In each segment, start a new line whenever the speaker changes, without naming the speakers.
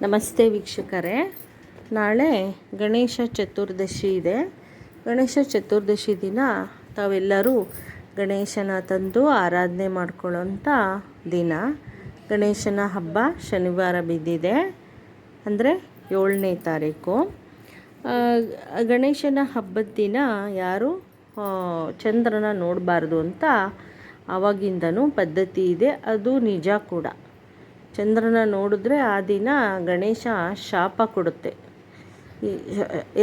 ನಮಸ್ತೆ ವೀಕ್ಷಕರೇ. ನಾಳೆ ಗಣೇಶ ಚತುರ್ದಶಿ ಇದೆ. ಗಣೇಶ ಚತುರ್ದಶಿ ದಿನ ತಾವೆಲ್ಲರೂ ಗಣೇಶನ ತಂದು ಆರಾಧನೆ ಮಾಡ್ಕೊಳ್ಳೋಂಥ ದಿನ. ಗಣೇಶನ ಹಬ್ಬ ಶನಿವಾರ ಬಿದ್ದಿದೆ. ಅಂದರೆ ಏಳನೇ ತಾರೀಕು. ಗಣೇಶನ ಹಬ್ಬದ ದಿನ ಯಾರು ಚಂದ್ರನ ನೋಡಬಾರ್ದು ಅಂತ ಆವಾಗಿಂದನೂ ಪದ್ಧತಿ ಇದೆ. ಅದು ನಿಜ ಕೂಡ. ಚಂದ್ರನ ನೋಡಿದ್ರೆ ಆ ದಿನ ಗಣೇಶ ಶಾಪ ಕೊಡುತ್ತೆ.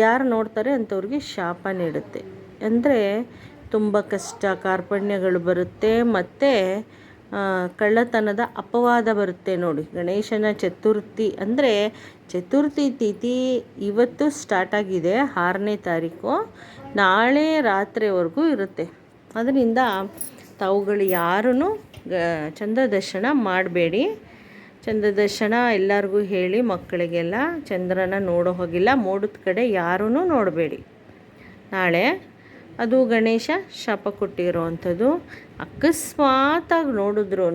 ಯಾರು ನೋಡ್ತಾರೆ ಅಂಥವ್ರಿಗೆ ಶಾಪ ನೀಡುತ್ತೆ. ಅಂದರೆ ತುಂಬ ಕಷ್ಟ, ಕಾರ್ಪಣ್ಯಗಳು ಬರುತ್ತೆ ಮತ್ತು ಕಳ್ಳತನದ ಅಪವಾದ ಬರುತ್ತೆ ನೋಡಿ. ಗಣೇಶನ ಚತುರ್ಥಿ ಅಂದರೆ ಚತುರ್ಥಿ ತಿಥಿ ಇವತ್ತು ಸ್ಟಾರ್ಟ್ ಆಗಿದೆ, ಆರನೇ ತಾರೀಕು. ನಾಳೆ ರಾತ್ರಿವರೆಗೂ ಇರುತ್ತೆ. ಅದರಿಂದ ತಾವುಗಳು ಯಾರೂ ಚಂದ್ರ ದರ್ಶನ ಮಾಡಬೇಡಿ. ಚಂದ್ರ ದರ್ಶನ ಎಲ್ಲರಿಗೂ ಹೇಳಿ ಮಕ್ಕಳಿಗೆಲ್ಲ ಚಂದ್ರನ ನೋಡೋ ಹೋಗಿಲ್ಲ, ಮೋಡದ ಕಡೆ ಯಾರೂ ನೋಡಬೇಡಿ. ನಾಳೆ ಅದು ಗಣೇಶ ಶಾಪ ಕೊಟ್ಟಿರೋವಂಥದ್ದು ಅಕಸ್ಮಾತಾಗಿ ನೋಡಿದ್ರೂ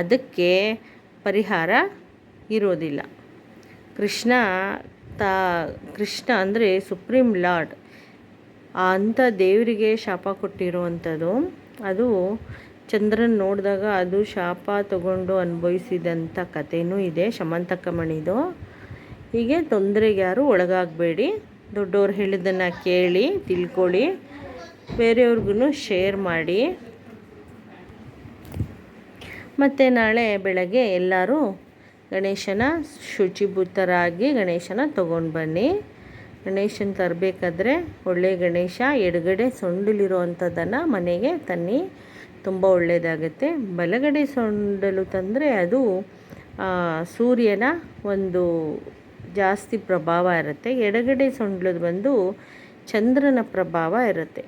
ಅದಕ್ಕೆ ಪರಿಹಾರ ಇರೋದಿಲ್ಲ. ಕೃಷ್ಣ ತಾ, ಕೃಷ್ಣ ಅಂದರೆ ಸುಪ್ರೀಂ ಲಾರ್ಡ್. ಅಂಥ ದೇವರಿಗೆ ಶಾಪ ಕೊಟ್ಟಿರುವಂಥದ್ದು ಅದು ಚಂದ್ರನ ನೋಡಿದಾಗ ಅದು ಶಾಪ ತಗೊಂಡು ಅನುಭವಿಸಿದಂಥ ಕಥೆನೂ ಇದೆ ಶಮಂತಕ ಮಣಿದು. ಹೀಗೆ ತೊಂದರೆಗೆ ಯಾರು ಒಳಗಾಗಬೇಡಿ. ದೊಡ್ಡವ್ರು ಹೇಳಿದ್ದನ್ನು ಕೇಳಿ, ತಿಳ್ಕೊಳ್ಳಿ. ಬೇರೆಯವ್ರಿಗೂ ಶೇರ್ ಮಾಡಿ. ಮತ್ತು ನಾಳೆ ಬೆಳಗ್ಗೆ ಎಲ್ಲರೂ ಗಣೇಶನ ಶುಚಿಭೂತರಾಗಿ ಗಣೇಶನ ತೊಗೊಂಡು ಬನ್ನಿ. ಗಣೇಶನ ತರಬೇಕಾದ್ರೆ ಒಳ್ಳೆಯ ಗಣೇಶ, ಎಡಗಡೆ ಸೊಂಡಿಲಿರುವಂಥದ್ದನ್ನು ಮನೆಗೆ ತನ್ನಿ. ತುಂಬ ಒಳ್ಳೆಯದಾಗುತ್ತೆ ಬಲಗಡೆ ಸೊಂಡಲು ತಂದರೆ ಅದು ಸೂರ್ಯನ ಒಂದು ಜಾಸ್ತಿ ಪ್ರಭಾವ ಇರುತ್ತೆ. ಎಡಗಡೆ ಸೊಂಡ್ಲದ್ದು ಬಂದು ಚಂದ್ರನ ಪ್ರಭಾವ ಇರುತ್ತೆ.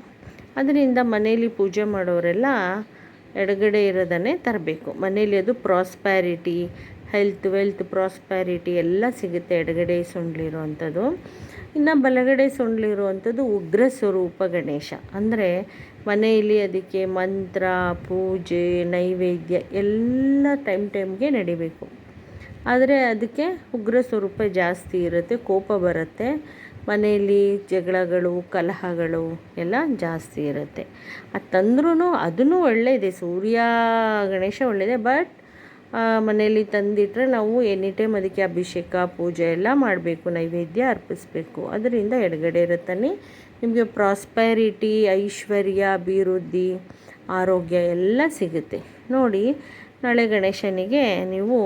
ಅದರಿಂದ ಮನೆಯಲ್ಲಿ ಪೂಜೆ ಮಾಡೋರೆಲ್ಲ ಎಡಗಡೆ ಇರೋದನ್ನೇ ತರಬೇಕು. ಮನೇಲಿ ಅದು ಪ್ರಾಸ್ಪ್ಯಾರಿಟಿ, ಹೆಲ್ತ್, ವೆಲ್ತ್ ಪ್ರಾಸ್ಪ್ಯಾರಿಟಿ ಎಲ್ಲ ಸಿಗುತ್ತೆ ಎಡಗಡೆ ಸೊಂಡ್ಲಿರುವಂಥದ್ದು. ಇನ್ನು ಬಲಗಡೆ ಸೊಂಡ್ಲಿರುವಂಥದ್ದು ಉಗ್ರ ಸ್ವರೂಪ ಗಣೇಶ. ಅಂದರೆ ಮನೆಯಲ್ಲಿ ಅದಕ್ಕೆ ಮಂತ್ರ, ಪೂಜೆ, ನೈವೇದ್ಯ ಎಲ್ಲ ಟೈಮ್ ಟೈಮ್ಗೆ ನಡಿಬೇಕು. ಆದರೆ ಅದಕ್ಕೆ ಉಗ್ರ ಸ್ವರೂಪ ಜಾಸ್ತಿ ಇರುತ್ತೆ, ಕೋಪ ಬರುತ್ತೆ. ಮನೆಯಲ್ಲಿ ಜಗಳಗಳು, ಕಲಹಗಳು ಎಲ್ಲ ಜಾಸ್ತಿ ಇರುತ್ತೆ. ಅದು ತಂದ್ರೂ ಅದನ್ನು ಒಳ್ಳೆಯದೇ ಸೂರ್ಯ, ಗಣೇಶ ಒಳ್ಳೆಯದೇ ಬಟ್ ಮನೆಯಲ್ಲಿ ತಂದಿಟ್ಟರೆ ನಾವು ಎನಿ ಟೈಮ್ ಅದಕ್ಕೆ ಅಭಿಷೇಕ, ಪೂಜೆ ಎಲ್ಲ ಮಾಡಬೇಕು, ನೈವೇದ್ಯ ಅರ್ಪಿಸಬೇಕು. ಅದರಿಂದ ಎಡಗಡೆ ಇರುತ್ತಾನೆ. ನಿಮಗೆ ಪ್ರಾಸ್ಪೆರಿಟಿ ಐಶ್ವರ್ಯ, ಅಭಿವೃದ್ಧಿ, ಆರೋಗ್ಯ ಎಲ್ಲ ಸಿಗುತ್ತೆ. ನೋಡಿ, ನಾಳೆ ಗಣೇಶನಿಗೆ ನೀವು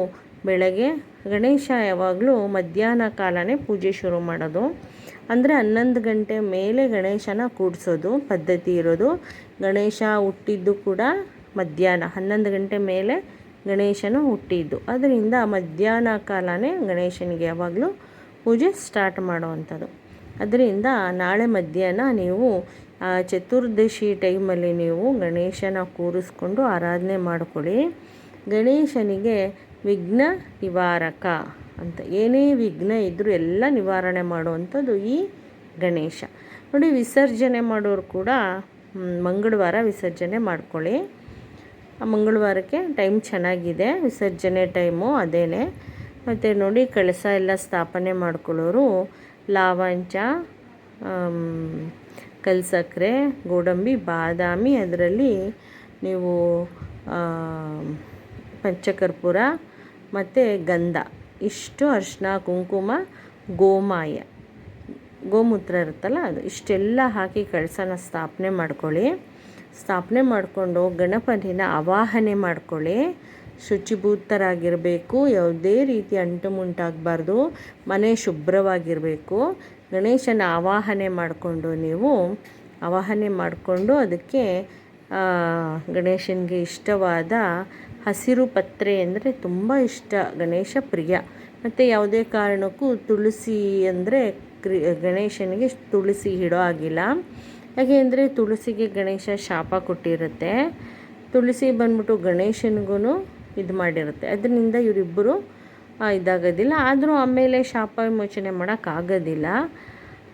ಬೆಳಗ್ಗೆ, ಗಣೇಶ ಯಾವಾಗಲೂ ಮಧ್ಯಾಹ್ನ ಕಾಲನೇ ಪೂಜೆ ಶುರು ಮಾಡೋದು. ಅಂದರೆ ಹನ್ನೊಂದು ಗಂಟೆ ಮೇಲೆ ಗಣೇಶನ ಕೂಡಿಸೋದು, ಪದ್ಧತಿ ಇರೋದು. ಗಣೇಶ ಹುಟ್ಟಿದ್ದು ಕೂಡ ಮಧ್ಯಾಹ್ನ, ಹನ್ನೊಂದು ಗಂಟೆ ಮೇಲೆ ಗಣೇಶನು ಹುಟ್ಟಿದ್ದು. ಅದರಿಂದ ಮಧ್ಯಾಹ್ನ ಕಾಲನೇ ಗಣೇಶನಿಗೆ ಯಾವಾಗಲೂ ಪೂಜೆ ಸ್ಟಾರ್ಟ್ ಮಾಡುವಂಥದ್ದು. ಅದರಿಂದ ನಾಳೆ ಮಧ್ಯಾಹ್ನ ನೀವು ಚತುರ್ದಶಿ ಟೈಮಲ್ಲಿ ನೀವು ಗಣೇಶನ ಕೂರಿಸ್ಕೊಂಡು ಆರಾಧನೆ ಮಾಡ್ಕೊಳ್ಳಿ. ಗಣೇಶನಿಗೆ ವಿಘ್ನ ನಿವಾರಕ ಅಂತ. ಏನೇ ವಿಘ್ನ ಇದ್ದರೂ ಎಲ್ಲ ನಿವಾರಣೆ ಮಾಡುವಂಥದ್ದು ಈ ಗಣೇಶ. ನೋಡಿ, ವಿಸರ್ಜನೆ ಮಾಡೋರು ಕೂಡ ಮಂಗಳವಾರ ವಿಸರ್ಜನೆ ಮಾಡ್ಕೊಳ್ಳಿ. ಮಂಗಳವಾರಕ್ಕೆ ಟೈಮ್ ಚೆನ್ನಾಗಿದೆ, ವಿಸರ್ಜನೆ ಟೈಮು ಅದೇನೆ. ಮತ್ತು ನೋಡಿ, ಕಳಸ ಎಲ್ಲ ಸ್ಥಾಪನೆ ಮಾಡ್ಕೊಳ್ಳೋರು ಲಾವಂಚ ಕಲ್ಸಕ್ಕರೆ ಗೋಡಂಬಿ, ಬಾದಾಮಿ, ಅದರಲ್ಲಿ ನೀವು ಪಂಚಕರ್ಪೂರ ಮತ್ತು ಗಂಧ. ಇಷ್ಟು ಅರಿಶಿನ, ಕುಂಕುಮ, ಗೋಮಾಯ. ಗೋಮೂತ್ರ ಇರುತ್ತಲ್ಲ ಅದು, ಇಷ್ಟೆಲ್ಲ ಹಾಕಿ ಕಳಸನ ಸ್ಥಾಪನೆ ಮಾಡ್ಕೊಳ್ಳಿ. ಸ್ಥಾಪನೆ ಮಾಡಿಕೊಂಡು ಗಣಪತಿನ ಆವಾಹನೆ ಮಾಡ್ಕೊಳ್ಳಿ. ಶುಚಿಭೂತರಾಗಿರಬೇಕು, ಯಾವುದೇ ರೀತಿ ಅಂಟು ಮುಂಟಾಗಬಾರ್ದು, ಮನೆ ಶುಭ್ರವಾಗಿರಬೇಕು. ಗಣೇಶನ ಆವಾಹನೆ ಮಾಡಿಕೊಂಡು ನೀವು, ಆವಾಹನೆ ಮಾಡಿಕೊಂಡು ಅದಕ್ಕೆ ಗಣೇಶನಿಗೆ ಇಷ್ಟವಾದ ಹಸಿರು ಪತ್ರೆ ಅಂದರೆ ತುಂಬ ಇಷ್ಟ, ಗಣೇಶ ಪ್ರಿಯ. ಮತ್ತು ಯಾವುದೇ ಕಾರಣಕ್ಕೂ ತುಳಸಿ ಅಂದರೆ ಕ್ರಿ, ಗಣೇಶನಿಗೆ ತುಳಸಿ ಇಡೋ ಆಗಿಲ್ಲ ಯಾಕೆ ಅಂದರೆ ತುಳಸಿಗೆ ಗಣೇಶ ಶಾಪ ಕೊಟ್ಟಿರುತ್ತೆ. ತುಳಸಿ ಬಂದ್ಬಿಟ್ಟು ಗಣೇಶನಿಗೂ ಇದು ಮಾಡಿರುತ್ತೆ. ಅದರಿಂದ ಇವರಿಬ್ಬರು ಇದಾಗೋದಿಲ್ಲ. ಆದರೂ ಆಮೇಲೆ ಶಾಪ ವಿಮೋಚನೆ ಮಾಡೋಕ್ಕಾಗೋದಿಲ್ಲ.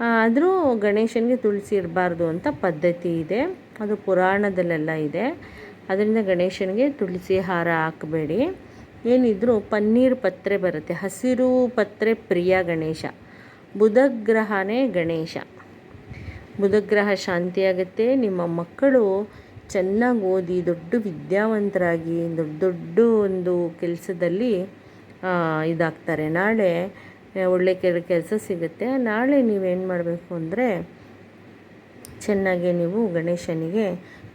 ಆದರೂ ಗಣೇಶನಿಗೆ ತುಳಸಿ ಇರಬಾರ್ದು ಅಂತ ಪದ್ಧತಿ ಇದೆ. ಅದು ಪುರಾಣದಲ್ಲೆಲ್ಲ ಇದೆ. ಅದರಿಂದ ಗಣೇಶನಿಗೆ ತುಳಸಿ ಹಾರ ಹಾಕಬೇಡಿ. ಏನಿದ್ರು ಪನ್ನೀರ್ ಪತ್ರೆ ಬರುತ್ತೆ. ಹಸಿರು ಪತ್ರೆ ಪ್ರಿಯ ಗಣೇಶ. ಬುಧಗ್ರಹನೇ ಗಣೇಶ. ಬುಧಗ್ರಹ ಶಾಂತಿಯಾಗುತ್ತೆ ನಿಮ್ಮ ಮಕ್ಕಳು ಚೆನ್ನಾಗಿ ಓದಿ, ದೊಡ್ಡ ವಿದ್ಯಾವಂತರಾಗಿ, ದೊಡ್ಡ ದೊಡ್ಡ ಒಂದು ಕೆಲಸದಲ್ಲಿ ಇದಾಗ್ತಾರೆ. ನಾಳೆ ಒಳ್ಳೆ ಕೆಲ, ಕೆಲಸ ಸಿಗುತ್ತೆ. ನಾಳೆ ನೀವೇನು ಮಾಡಬೇಕು ಅಂದರೆ, ಚೆನ್ನಾಗಿ ನೀವು ಗಣೇಶನಿಗೆ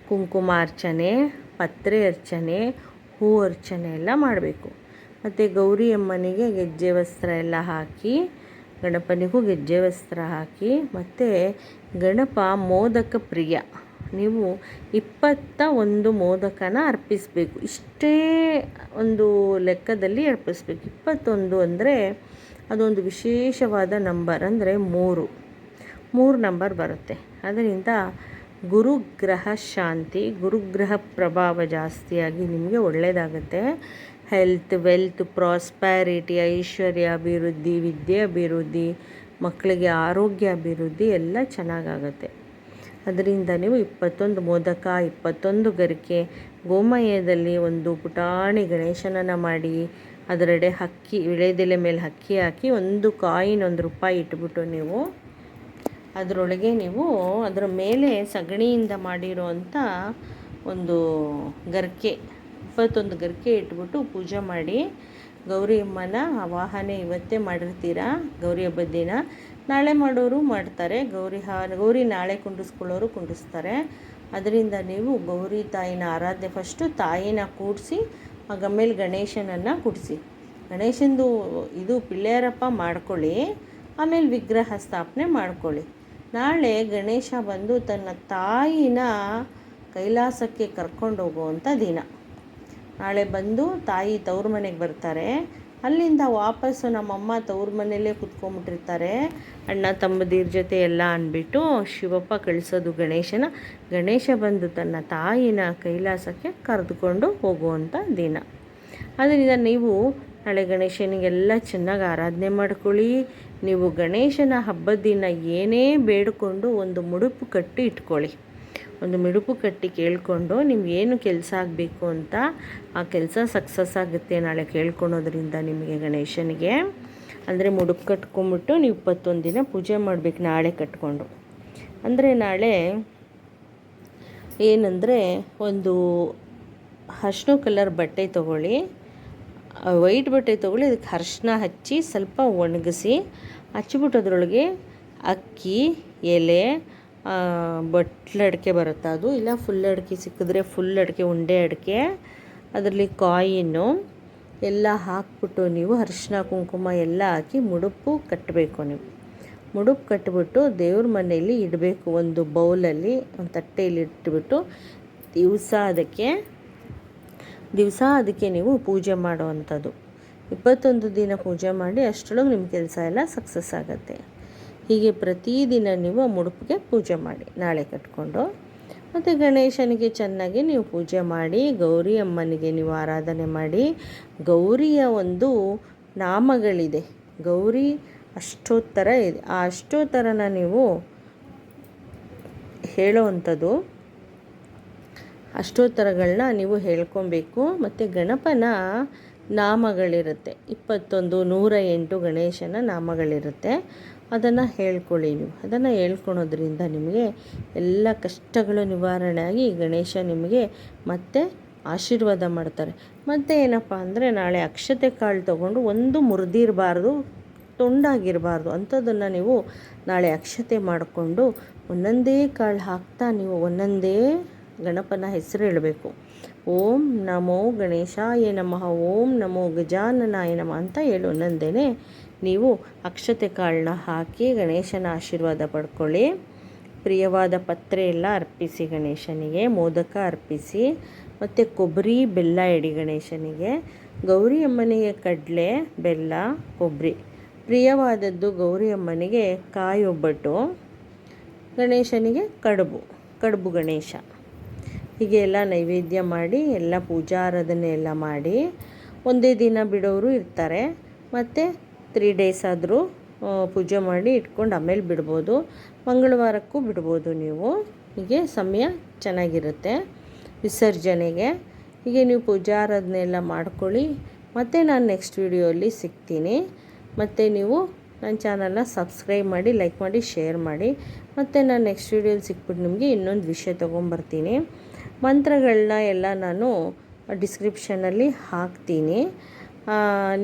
ಕುಂಕುಮ ಅರ್ಚನೆ, ಪತ್ರೆ ಅರ್ಚನೆ, ಹೂ ಅರ್ಚನೆ ಎಲ್ಲ ಮಾಡಬೇಕು. ಮತ್ತು ಗೌರಿ ಅಮ್ಮನಿಗೆ ಗೆಜ್ಜೆ ವಸ್ತ್ರ ಎಲ್ಲ ಹಾಕಿ ಗಣಪನಿಗೂ ಗೆಜ್ಜೆ ವಸ್ತ್ರ ಹಾಕಿ ಮತ್ತು ಗಣಪ ಮೋದಕ ಪ್ರಿಯ. ನೀವು ಇಪ್ಪತ್ತ ಒಂದು ಮೋದಕನ ಅರ್ಪಿಸಬೇಕು. ಇಷ್ಟೇ ಒಂದು ಲೆಕ್ಕದಲ್ಲಿ ಅರ್ಪಿಸ್ಬೇಕು. ಇಪ್ಪತ್ತೊಂದು ಅಂದರೆ ಅದೊಂದು ವಿಶೇಷವಾದ ನಂಬರ್ ಅಂದರೆ ಮೂರು. ಮೂರು ನಂಬರ್ ಬರುತ್ತೆ. ಅದರಿಂದ ಗುರುಗ್ರಹ ಶಾಂತಿ, ಗುರುಗ್ರಹ ಪ್ರಭಾವ ಜಾಸ್ತಿಯಾಗಿ ನಿಮಗೆ ಒಳ್ಳೆಯದಾಗುತ್ತೆ ಹೆಲ್ತ್, ವೆಲ್ತ್, ಪ್ರಾಸ್ಪ್ಯಾರಿಟಿ, ಐಶ್ವರ್ಯ, ಅಭಿವೃದ್ಧಿ, ವಿದ್ಯೆ ಅಭಿವೃದ್ಧಿ, ಮಕ್ಕಳಿಗೆ ಆರೋಗ್ಯ ಅಭಿವೃದ್ಧಿ ಎಲ್ಲ ಚೆನ್ನಾಗಾಗತ್ತೆ. ಅದರಿಂದ ನೀವು ಇಪ್ಪತ್ತೊಂದು ಮೋದಕ, ಇಪ್ಪತ್ತೊಂದು ಗರಿಕೆ, ಗೋಮಯದಲ್ಲಿ ಒಂದು ಪುಟಾಣಿ ಗಣೇಶನನ್ನ ಮಾಡಿ, ಅದರಡೆ ಹಕ್ಕಿ, ವಿಳೆದೆಲೆ ಮೇಲೆ ಹಕ್ಕಿ ಹಾಕಿ ಒಂದು ಕಾಯಿನ್ ಒಂದು ರೂಪಾಯಿ ಇಟ್ಬಿಟ್ಟು ನೀವು ಅದರೊಳಗೆ ನೀವು ಅದರ ಮೇಲೆ ಸಗಣಿಯಿಂದ ಮಾಡಿರೋ ಒಂದು ಗರಿಕೆ ಇಪ್ಪತ್ತೊಂದು ಗರಿಕೆ ಇಟ್ಬಿಟ್ಟು ಪೂಜೆ ಮಾಡಿ. ಗೌರಿ ಅಮ್ಮನ ಆವಾಹನೆ ಇವತ್ತೇ ಮಾಡಿರ್ತೀರಾ? ಗೌರಿ ಹಬ್ಬದ ದಿನ. ನಾಳೆ ಮಾಡೋರು ಮಾಡ್ತಾರೆ. ಗೌರಿ ಹ, ಗೌರಿ ನಾಳೆ ಕುಂಡಿಸ್ಕೊಳ್ಳೋರು ಕುಂಡಿಸ್ತಾರೆ. ಅದರಿಂದ ನೀವು ಗೌರಿ ತಾಯಿನ ಆರಾಧ್ಯ ಫಸ್ಟು ತಾಯಿನ ಕೂಡಿಸಿ ಆಮೇಲೆ ಗಣೇಶನನ್ನು ಕೂಡಿಸಿ. ಗಣೇಶಂದು ಇದು ಪಿಳ್ಳೆಯರಪ್ಪ ಮಾಡ್ಕೊಳ್ಳಿ, ಆಮೇಲೆ ವಿಗ್ರಹ ಸ್ಥಾಪನೆ ಮಾಡ್ಕೊಳ್ಳಿ. ನಾಳೆ ಗಣೇಶ ಬಂದು ತನ್ನ ತಾಯಿನ ಕೈಲಾಸಕ್ಕೆ ಕರ್ಕೊಂಡು ಹೋಗುವಂಥ ದಿನ. ನಾಳೆ ಬಂದು ತಾಯಿ ತವ್ರ ಮನೆಗೆ ಬರ್ತಾರೆ. ಅಲ್ಲಿಂದ ವಾಪಸ್ಸು ನಮ್ಮಮ್ಮ ತವ್ರ ಮನೆಯಲ್ಲೇ ಕುತ್ಕೊಂಡ್ಬಿಟ್ಟಿರ್ತಾರೆ. ಅಣ್ಣ ತಮ್ಮದಿರ ಜೊತೆ ಎಲ್ಲ ಅಂದ್ಬಿಟ್ಟು ಶಿವಪ್ಪ ಕಳಿಸೋದು ಗಣೇಶನ. ಗಣೇಶ ಬಂದು ತನ್ನ ತಾಯಿನ ಕೈಲಾಸಕ್ಕೆ ಕರೆದುಕೊಂಡು ಹೋಗುವಂಥ ದಿನ. ಅದರಿಂದ ನೀವು ನಾಳೆ ಗಣೇಶನಿಗೆಲ್ಲ ಚೆನ್ನಾಗಿ ಆರಾಧನೆ ಮಾಡ್ಕೊಳ್ಳಿ. ನೀವು ಗಣೇಶನ ಹಬ್ಬದ ದಿನ ಏನೇ ಬೇಡಿಕೊಂಡು ಒಂದು ಮುಡುಪು ಕಟ್ಟಿ ಇಟ್ಕೊಳ್ಳಿ ಒಂದು ಮಿಡುಪು ಕಟ್ಟಿ ಕೇಳಿಕೊಂಡು ಏನು ಕೆಲಸ ಆಗಬೇಕು ಅಂತ ಆ ಕೆಲಸ ಸಕ್ಸಸ್ ಆಗುತ್ತೆ ನಾಳೆ ಕೇಳ್ಕೊಳೋದ್ರಿಂದ ನಿಮಗೆ ಗಣೇಶನಿಗೆ. ಅಂದರೆ ಮುಡುಪು ಕಟ್ಕೊಂಬಿಟ್ಟು ನೀವು ಇಪ್ಪತ್ತೊಂದು ದಿನ ಪೂಜೆ ಮಾಡಬೇಕು ನಾಳೆ ಕಟ್ಕೊಂಡು. ಅಂದರೆ ನಾಳೆ ಏನಂದರೆ ಒಂದು ಹರ್ಷಣ ಕಲರ್ ಬಟ್ಟೆ ತೊಗೊಳ್ಳಿ ವೈಟ್ ಬಟ್ಟೆ ತೊಗೊಳ್ಳಿ, ಅದಕ್ಕೆ ಅರ್ಶಿನ ಹಚ್ಚಿ ಸ್ವಲ್ಪ ಒಣಗಿಸಿ ಹಚ್ಚಿಬಿಟ್ಟು ಅದರೊಳಗೆ ಅಕ್ಕಿ, ಎಲೆ ಬಟ್ಲು ಅಡಿಕೆ ಬರುತ್ತೆ ಅದು. ಇಲ್ಲ, ಫುಲ್ ಅಡಿಕೆ ಸಿಕ್ಕಿದ್ರೆ ಫುಲ್ ಅಡಿಕೆ, ಉಂಡೆ ಅಡಿಕೆ, ಅದರಲ್ಲಿ ಕಾಯಿನು ಎಲ್ಲ ಹಾಕ್ಬಿಟ್ಟು ನೀವು ಅರಿಶಿನ ಕುಂಕುಮ ಎಲ್ಲ ಹಾಕಿ ಮುಡುಪು ಕಟ್ಟಬೇಕು ನೀವು. ಮುಡುಪು ಕಟ್ಟಿಬಿಟ್ಟು ದೇವ್ರ ಮನೆಯಲ್ಲಿ ಇಡಬೇಕು ಒಂದು ಬೌಲಲ್ಲಿ, ಒಂದು ತಟ್ಟೆಯಲ್ಲಿ ಇಟ್ಬಿಟ್ಟು ದಿವಸ ಅದಕ್ಕೆ ದಿವಸ ಅದಕ್ಕೆ ನೀವು ಪೂಜೆ ಮಾಡುವಂಥದ್ದು. ಇಪ್ಪತ್ತೊಂದು ದಿನ ಪೂಜೆ ಮಾಡಿ ಅಷ್ಟರೊಳಗೆ ನಿಮ್ಮ ಕೆಲಸ ಎಲ್ಲ ಸಕ್ಸಸ್ ಆಗುತ್ತೆ. ಹೀಗೆ ಪ್ರತಿದಿನ ನೀವು ಮುಡುಪಿಗೆ ಪೂಜೆ ಮಾಡಿ, ನಾಳೆ ಕಟ್ಕೊಂಡು. ಮತ್ತು ಗಣೇಶನಿಗೆ ಚೆನ್ನಾಗಿ ನೀವು ಪೂಜೆ ಮಾಡಿ ಗೌರಿ ಅಮ್ಮನಿಗೆ ನೀವು ಆರಾಧನೆ ಮಾಡಿ. ಗೌರಿಯ ಒಂದು ನಾಮಗಳಿದೆ. ಗೌರಿ ಅಷ್ಟೋತ್ತರ ಇದೆ. ಆ ಅಷ್ಟೋತ್ತರನ ನೀವು ಹೇಳೋವಂಥದ್ದು ಅಷ್ಟೋತ್ತರಗಳನ್ನ ನೀವು ಹೇಳ್ಕೊಬೇಕು. ಮತ್ತು ಗಣಪನ ನಾಮಗಳಿರುತ್ತೆ. ಇಪ್ಪತ್ತೊಂದು, ನೂರ ಎಂಟು ಗಣೇಶನ ನಾಮಗಳಿರುತ್ತೆ. ಅದನ್ನು ಹೇಳ್ಕೊಳ್ಳಿ ನೀವು. ಅದನ್ನು ಹೇಳ್ಕೊಳೋದ್ರಿಂದ ನಿಮಗೆ ಎಲ್ಲ ಕಷ್ಟಗಳು ನಿವಾರಣೆ ಆಗಿ ಗಣೇಶ ನಿಮಗೆ ಮತ್ತೆ ಆಶೀರ್ವಾದ ಮಾಡ್ತಾರೆ. ಮತ್ತು ಏನಪ್ಪ ಅಂದರೆ ನಾಳೆ ಅಕ್ಷತೆ ಕಾಳು ತೊಗೊಂಡು ಒಂದು ಮುರಿದಿರಬಾರ್ದು, ತೊಂಡಾಗಿರಬಾರ್ದು ಅಂಥದ್ದನ್ನು ನೀವು ನಾಳೆ ಅಕ್ಷತೆ ಮಾಡಿಕೊಂಡು ಒಂದೊಂದೇ ಕಾಳು ಹಾಕ್ತಾ ನೀವು ಒಂದೊಂದೇ ಗಣಪನ ಹೆಸರು ಹೇಳಬೇಕು. ಓಂ ನಮೋ ಗಣೇಶಾಯ ನಮಃ, ಓಂ ನಮೋ ಗಜಾನನಾಯ ನಮಃ ಅಂತ ಹೇಳು ಒಂದೊಂದೇ ನೀವು ಅಕ್ಷತೆ ಕಾಳನ್ನ ಹಾಕಿ ಗಣೇಶನ ಆಶೀರ್ವಾದ ಪಡ್ಕೊಳ್ಳಿ. ಪ್ರಿಯವಾದ ಪತ್ರೆ ಎಲ್ಲ ಅರ್ಪಿಸಿ ಗಣೇಶನಿಗೆ, ಮೋದಕ ಅರ್ಪಿಸಿ. ಮತ್ತು ಕೊಬ್ಬರಿ, ಬೆಲ್ಲ ಇಡಿ ಗಣೇಶನಿಗೆ. ಗೌರಿ ಅಮ್ಮನಿಗೆ ಕಡಲೆ, ಬೆಲ್ಲ, ಕೊಬ್ಬರಿ. ಪ್ರಿಯವಾದದ್ದು ಗೌರಿ ಅಮ್ಮನಿಗೆ ಕಾಯಿ ಒಬ್ಬಟ್ಟು ಗಣೇಶನಿಗೆ ಕಡುಬು ಕಡುಬು ಗಣೇಶ. ಹೀಗೆ ಎಲ್ಲ ನೈವೇದ್ಯ ಮಾಡಿ, ಎಲ್ಲ ಪೂಜಾರಾಧನೆ ಎಲ್ಲ ಮಾಡಿ, ಒಂದೇ ದಿನ ಬಿಡೋರು ಇರ್ತಾರೆ. ಮತ್ತು ತ್ರೀ ಡೇಸ್ ಆದರೂ ಪೂಜೆ ಮಾಡಿ ಇಟ್ಕೊಂಡು ಆಮೇಲೆ ಬಿಡ್ಬೋದು. ಮಂಗಳವಾರಕ್ಕೂ ಬಿಡ್ಬೋದು ನೀವು. ಹೀಗೆ ಸಮಯ ಚೆನ್ನಾಗಿರುತ್ತೆ ವಿಸರ್ಜನೆಗೆ. ಹೀಗೆ ನೀವು ಪೂಜಾರಾಧನೆ ಎಲ್ಲ ಮಾಡ್ಕೊಳ್ಳಿ. ಮತ್ತು ನಾನು ನೆಕ್ಸ್ಟ್ ವಿಡಿಯೋಲಿ ಸಿಗ್ತೀನಿ. ಮತ್ತು ನೀವು ನನ್ನ ಚಾನಲ್ನ ಸಬ್ಸ್ಕ್ರೈಬ್ ಮಾಡಿ, ಲೈಕ್ ಮಾಡಿ, ಶೇರ್ ಮಾಡಿ. ಮತ್ತು ನಾನು ನೆಕ್ಸ್ಟ್ ವಿಡಿಯೋಲಿ ಸಿಕ್ಬಿಟ್ಟು ನಿಮಗೆ ಇನ್ನೊಂದು ವಿಷಯ ತೊಗೊಂಬರ್ತೀನಿ. ಮಂತ್ರಗಳನ್ನ ಎಲ್ಲ ನಾನು ಡಿಸ್ಕ್ರಿಪ್ಷನಲ್ಲಿ ಹಾಕ್ತೀನಿ.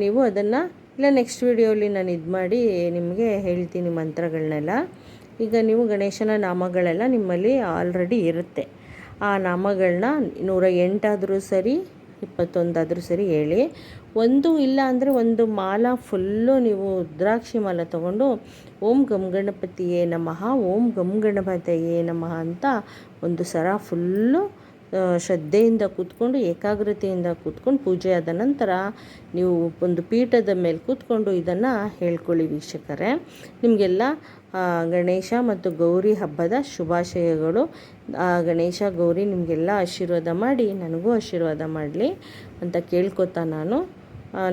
ನೀವು ಅದನ್ನು ಇಲ್ಲ ನೆಕ್ಸ್ಟ್ ವಿಡಿಯೋಲಿ ನಾನು ಇದು ಮಾಡಿ ನಿಮಗೆ ಹೇಳ್ತೀನಿ ಮಂತ್ರಗಳನ್ನೆಲ್ಲ ಈಗ ನೀವು ಗಣೇಶನ ನಾಮಗಳೆಲ್ಲ ನಿಮ್ಮಲ್ಲಿ ಆಲ್ರೆಡಿ ಇರುತ್ತೆ. ಆ ನಾಮಗಳನ್ನ ನೂರ ಎಂಟಾದರೂ ಸರಿ, ಇಪ್ಪತ್ತೊಂದಾದರೂ ಸರಿ ಹೇಳಿ. ಒಂದು ಇಲ್ಲ ಅಂದರೆ ಒಂದು ಮಾಲ ಫುಲ್ಲು ನೀವು ರುದ್ರಾಕ್ಷಿ ಮಾಲ ತಗೊಂಡು ಓಂ ಗಮ್ ಗಣಪತಿಯೇ ನಮಃ, ಓಂ ಗಮ್ ಗಣಪತಿಯೇ ನಮಃ ಅಂತ ಒಂದು ಸರ ಫುಲ್ಲು ಶ್ರದ್ಧೆಯಿಂದ ಕೂತ್ಕೊಂಡು, ಏಕಾಗ್ರತೆಯಿಂದ ಕೂತ್ಕೊಂಡು ಪೂಜೆ ಆದ ನಂತರ ನೀವು ಒಂದು ಪೀಠದ ಮೇಲೆ ಕೂತ್ಕೊಂಡು ಇದನ್ನು ಹೇಳ್ಕೊಳ್ಳಿ ವೀಕ್ಷಕರೇ. ನಿಮಗೆಲ್ಲ ಗಣೇಶ ಮತ್ತು ಗೌರಿ ಹಬ್ಬದ ಶುಭಾಶಯಗಳು. ಗಣೇಶ, ಗೌರಿ ನಿಮಗೆಲ್ಲ ಆಶೀರ್ವಾದ ಮಾಡಿ, ನನಗೂ ಆಶೀರ್ವಾದ ಮಾಡಲಿ ಅಂತ ಕೇಳ್ಕೊತಾ ನಾನು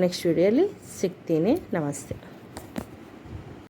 ನೆಕ್ಸ್ಟ್ ವಿಡಿಯೋಲಿ ಸಿಗ್ತೀನಿ. ನಮಸ್ತೆ.